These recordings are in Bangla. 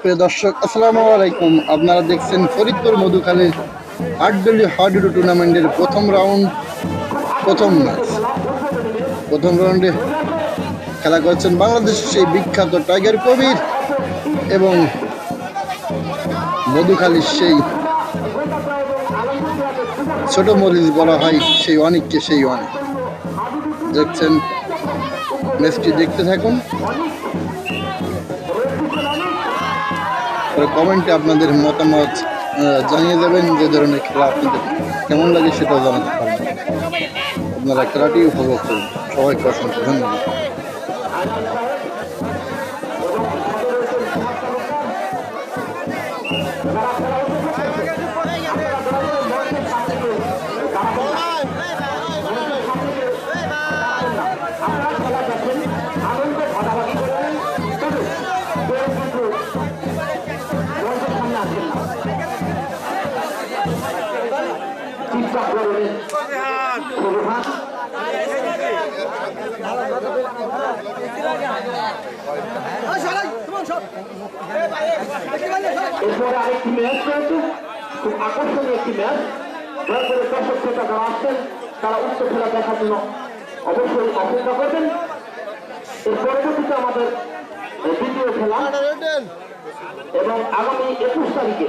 প্রিয় দর্শক, আসসালামু আলাইকুম। আপনারা দেখছেন ফরিদপুর মধুখালীর আটদলীয় হাডুডু টুর্নামেন্টের প্রথম রাউন্ড, প্রথম ম্যাচ। প্রথম রাউন্ডে খেলা করছেন বাংলাদেশের সেই বিখ্যাত টাইগার কবির এবং মধুখালীর সেই ছোট মরিচ বলা হয় সেই অনেককে সেই অনেক। দেখছেন, ম্যাচটি দেখতে থাকুন। পরে কমেন্টে আপনাদের মতামত জানিয়ে দেবেন যে ধরনের খেলা আপনাদের কেমন লাগে সেটাও জানাতে পারবেন। আপনারা খেলাটি উপভোগ করুন। সবাইকে অসংখ্য ধন্যবাদ। আরেকটি ম্যাচ রয়েছে। খুব আকর্ষণীয় একটি ম্যাচ। দয়া দর্শক শ্রোতা যারা আসছেন, তারা উক্ত খেলা দেখার জন্য অবশ্যই অপেক্ষা করবেন। এর পরবর্তীতে আমাদের দ্বিতীয় খেলা। এবং আগামী একুশ তারিখে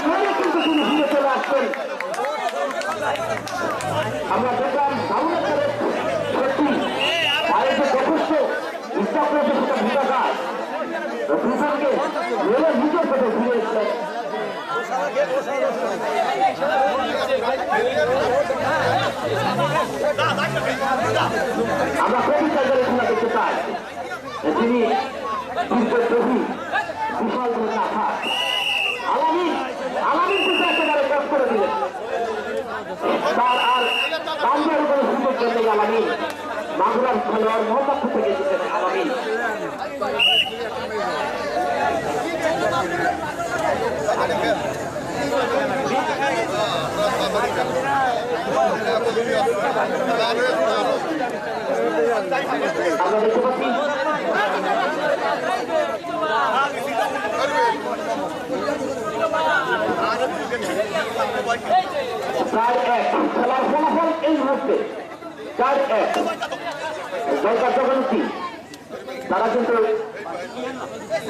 ধরে কিন্তু তিনি ফিরে চলে আসছেন আমরা দেখলাম একটা সত্যি পায়ে যে যথেষ্ট ইচ্ছা করেছে সেটা বোঝা দুজনকে মেলে নিজের পেটে ফিরে এসেছেন আমরা কবি টাইগারের খেলা দেখতে চাই তিনি বিশ্বের করে দিলেন তার আর বাংলার উপরে সুযোগ পেতে আলামিন বাংলার খেলোয়াড় মহম্মদ থেকে জিতেন আলামিন আমরা দেখতে পাচ্ছি। চার এক। খেলার ফলাফল এই মুহূর্তে চার এক। জয়কার জগন্তি তারা কিন্তু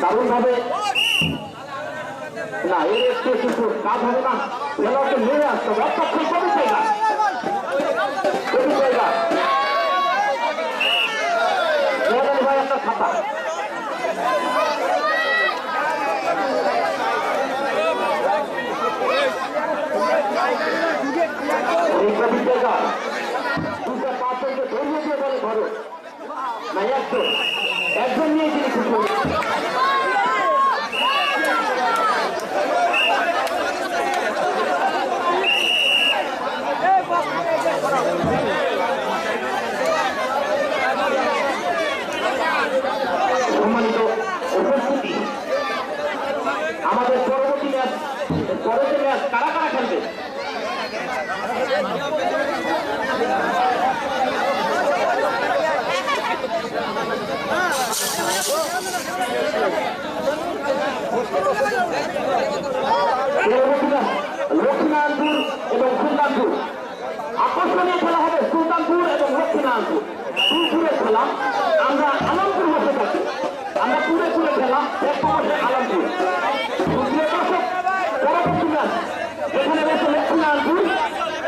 দারুণভাবে না এর একটু কিছু কাজ হবে না খেলোয়াড়কে নিয়ে আসতে হবে। অর্থাৎ কবি জায়গা কবি একজন একজন পরবর্তী ম্যাচ লক্ষ্মীনারায়ণপুর এবং সুলতানপুর আকর্ষণীয় খেলা হবে সুলতানপুর এবং লক্ষ্মীনারায়ণপুর দুই দূরের খেলা আমরা আলমপুর বসে থাকি আমরা পুরে পুরে খেলা এক বসে আলমপুর প্রিয় দর্শক, পরবর্তী ম্যাচ এখানে রয়েছে লক্ষ্মীনারায়ণপুর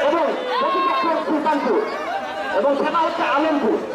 এবং প্রতিপক্ষ এবং সেটা হচ্ছে আলমপুর।